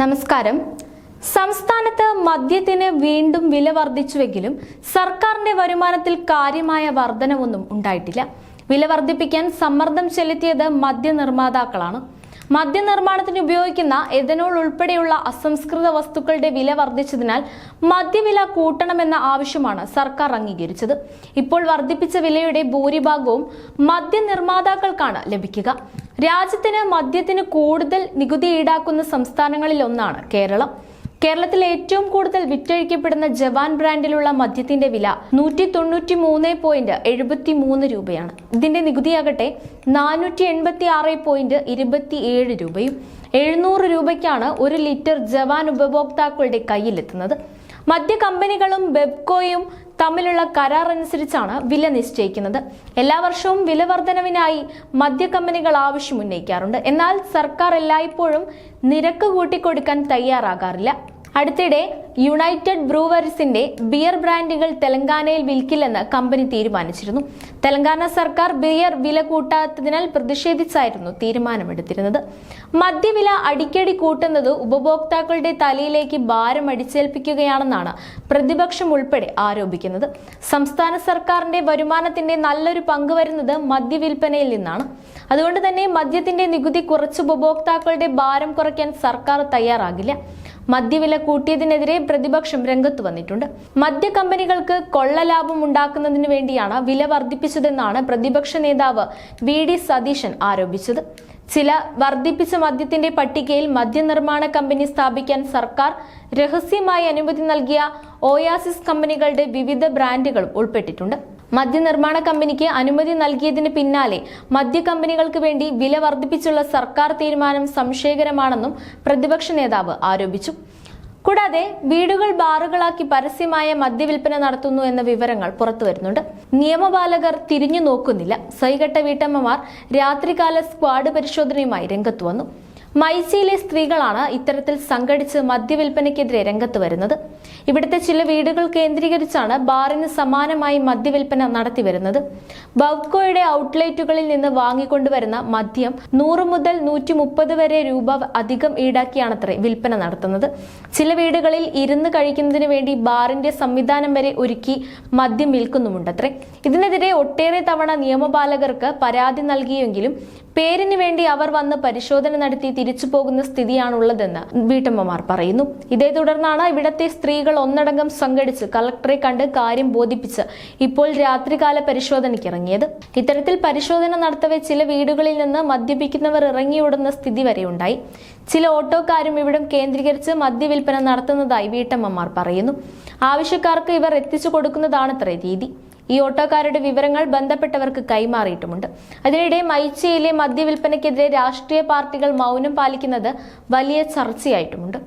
നമസ്കാരം. സംസ്ഥാനത്ത് മദ്യത്തിന് വീണ്ടും വില വർദ്ധിച്ചുവെങ്കിലും സർക്കാരിന്റെ വരുമാനത്തിൽ കാര്യമായ വർധനവൊന്നും ഉണ്ടായിട്ടില്ല. വില വർദ്ധിപ്പിക്കാൻ സമ്മർദ്ദം ചെലുത്തിയത് മദ്യനിർമ്മാതാക്കളാണ്. മദ്യനിർമ്മാണത്തിന് ഉപയോഗിക്കുന്ന എഥനോൾ ഉൾപ്പെടെയുള്ള അസംസ്കൃത വസ്തുക്കളുടെ വില വർദ്ധിച്ചതിനാൽ മദ്യവില കൂട്ടണമെന്ന ആവശ്യമാണ് സർക്കാർ അംഗീകരിച്ചത്. ഇപ്പോൾ വർദ്ധിപ്പിച്ച വിലയുടെ ഭൂരിഭാഗവും മദ്യനിർമ്മാതാക്കൾക്കാണ് ലഭിക്കുക. രാജ്യത്തിന് മദ്യത്തിന് കൂടുതൽ നികുതി ഈടാക്കുന്ന സംസ്ഥാനങ്ങളിൽ ഒന്നാണ് കേരളം. കേരളത്തിൽ ഏറ്റവും കൂടുതൽ വിറ്റഴിക്കപ്പെടുന്ന ജവാൻ ബ്രാൻഡിലുള്ള മദ്യത്തിന്റെ വില നൂറ്റി തൊണ്ണൂറ്റി മൂന്ന് പോയിന്റ് എഴുപത്തി മൂന്ന് രൂപയാണ്. ഇതിന്റെ നികുതിയാകട്ടെ നാനൂറ്റി എൺപത്തി ആറ് പോയിന്റ് ഇരുപത്തി ഏഴ് രൂപയും എഴുന്നൂറ് രൂപയ്ക്കാണ് ഒരു ലിറ്റർ ജവാൻ ഉപഭോക്താക്കളുടെ കയ്യിലെത്തുന്നത്. മദ്യ കമ്പനികളും ബെബ്കോയും തമ്മിലുള്ള കരാർ അനുസരിച്ചാണ് വില നിശ്ചയിക്കുന്നത്. എല്ലാ വർഷവും വില വർധനവിനായി മദ്യ കമ്പനികൾ ആവശ്യം ഉന്നയിക്കാറുണ്ട്. എന്നാൽ സർക്കാർ എല്ലായ്പ്പോഴും നിരക്ക് കൂട്ടിക്കൊടുക്കാൻ തയ്യാറാകാറില്ല. അടുത്തിടെ യുണൈറ്റഡ് ബ്രൂവേഴ്സിന്റെ ബിയർ ബ്രാൻഡുകൾ തെലങ്കാനയിൽ വിൽക്കില്ലെന്ന് കമ്പനി തീരുമാനിച്ചിരുന്നു. തെലങ്കാന സർക്കാർ ബിയർ വില കൂട്ടാത്തതിനാൽ പ്രതിഷേധിച്ചായിരുന്നു തീരുമാനമെടുത്തിരുന്നത്. മദ്യവില അടിക്കടി കൂട്ടുന്നത് ഉപഭോക്താക്കളുടെ തലയിലേക്ക് ഭാരം അടിച്ചേൽപ്പിക്കുകയാണെന്നാണ് പ്രതിപക്ഷം ഉൾപ്പെടെ ആരോപിക്കുന്നത്. സംസ്ഥാന സർക്കാരിന്റെ വരുമാനത്തിന്റെ നല്ലൊരു പങ്ക് വരുന്നത് മദ്യവിൽപ്പനയിൽ നിന്നാണ്. അതുകൊണ്ട് തന്നെ മദ്യത്തിന്റെ നികുതി കുറച്ച് ഉപഭോക്താക്കളുടെ ഭാരം കുറയ്ക്കാൻ സർക്കാർ തയ്യാറാകില്ല. മദ്യവില കൂട്ടിയതിനെതിരെ പ്രതിപക്ഷം രംഗത്ത് വന്നിട്ടുണ്ട്. മദ്യ കമ്പനികൾക്ക് കൊള്ള ലാഭം ഉണ്ടാക്കുന്നതിന് വേണ്ടിയാണ് വില വർദ്ധിപ്പിച്ചതെന്നാണ് പ്രതിപക്ഷ നേതാവ് വി ഡി സതീശൻ ആരോപിച്ചത്. ചില വർദ്ധിപ്പിച്ച മദ്യത്തിന്റെ പട്ടികയിൽ മദ്യനിർമ്മാണ കമ്പനി സ്ഥാപിക്കാൻ സർക്കാർ രഹസ്യമായി അനുമതി നൽകിയ ഓയാസിസ് കമ്പനികളുടെ വിവിധ ബ്രാൻഡുകളും ഉൾപ്പെട്ടിട്ടുണ്ട്. മദ്യനിർമ്മാണ കമ്പനിക്ക് അനുമതി നൽകിയതിന് പിന്നാലെ മദ്യ കമ്പനികൾക്ക് വേണ്ടി വില വർദ്ധിപ്പിച്ചുള്ള സർക്കാർ തീരുമാനം സംശയകരമാണെന്നും പ്രതിപക്ഷ നേതാവ് ആരോപിച്ചു. കൂടാതെ വീടുകൾ ബാറുകളാക്കി പരസ്യമായ മദ്യവിൽപ്പന നടത്തുന്നു എന്ന വിവരങ്ങൾ പുറത്തു വരുന്നുണ്ട് നിയമപാലകർ തിരിഞ്ഞു നോക്കുന്നില്ല സൈകെട്ട വീട്ടമ്മമാർ രാത്രികാല സ്ക്വാഡ് പരിശോധനയുമായി രംഗത്തു വന്നു. മൈസിയിലെ സ്ത്രീകളാണ് ഇത്തരത്തിൽ സംഘടിച്ച് മദ്യവിൽപ്പനയ്ക്കെതിരെ രംഗത്ത് വരുന്നത്. ഇവിടുത്തെ ചില വീടുകൾ കേന്ദ്രീകരിച്ചാണ് ബാറിന് സമാനമായി മദ്യവിൽപ്പന നടത്തിവരുന്നത് ബൗക്കോയുടെ ഔട്ട്ലെറ്റുകളിൽ നിന്ന് വാങ്ങിക്കൊണ്ടുവരുന്ന മദ്യം നൂറ് മുതൽ നൂറ്റി മുപ്പത് വരെ രൂപ അധികം ഈടാക്കിയാണത്രേ വിൽപ്പന നടത്തുന്നത്. ചില വീടുകളിൽ ഇരുന്ന് കഴിക്കുന്നതിന് വേണ്ടി ബാറിന്റെ സംവിധാനം വരെ ഒരുക്കി മദ്യം വിൽക്കുന്നുമുണ്ടത്രേ. ഇതിനെതിരെ ഒട്ടേറെ തവണ നിയമപാലകർക്ക് പരാതി നൽകിയെങ്കിലും പേരിന് വേണ്ടി അവർ വന്ന് പരിശോധന നടത്തി തിരിച്ചു പോകുന്ന സ്ഥിതിയാണുള്ളതെന്ന് വീട്ടമ്മമാർ പറയുന്നു. ഇതേ തുടർന്നാണ് ഇവിടത്തെ സ്ത്രീകൾ ഒന്നടങ്കം സംഘടിച്ച് കളക്ടറെ കണ്ട് കാര്യം ബോധിപ്പിച്ച് ഇപ്പോൾ രാത്രികാല പരിശോധനയ്ക്ക് ഇറങ്ങിയത് ഇത്തരത്തിൽ പരിശോധന നടത്തവെ ചില വീടുകളിൽ നിന്ന് മദ്യപിക്കുന്നവർ ഇറങ്ങിയോടുന്ന സ്ഥിതി വരെ ഉണ്ടായി ചില ഓട്ടോക്കാരും ഇവിടം കേന്ദ്രീകരിച്ച് മദ്യവിൽപ്പന നടത്തുന്നതായി വീട്ടമ്മമാർ പറയുന്നു. ആവശ്യക്കാർക്ക് ഇവർ എത്തിച്ചു കൊടുക്കുന്നതാണത്രേ രീതി. ഈ ഓട്ടോക്കാരുടെ വിവരങ്ങൾ ബന്ധപ്പെട്ടവർക്ക് കൈമാറിയിട്ടുമുണ്ട്. അതിനിടെ മൈച്ചയിലെ മദ്യവിൽപ്പനയ്ക്കെതിരെ രാഷ്ട്രീയ പാർട്ടികൾ മൗനം പാലിക്കുന്നത് വലിയ ചർച്ചയായിട്ടുമുണ്ട്.